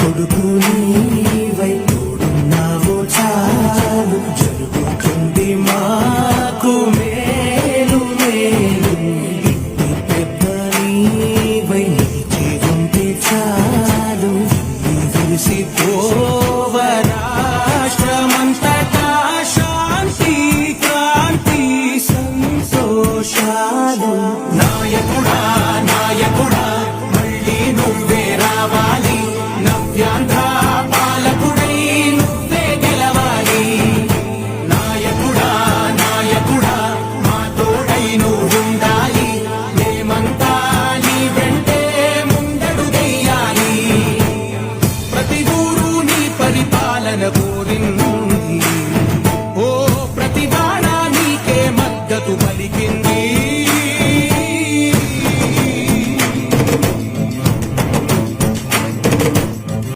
కొడుకు నీవై తోడున్నావు చాలు. జరుగుతుంది మాకు మేలు మేలు. ఇంటి పెద్ద నీవై నిలిచి తోడై నువ్వుండాలి మేమంతా నీ వెంటే ముందడు దెయ్యాలి ప్రతి ఊరు నీ పరిపాలన కోరిందా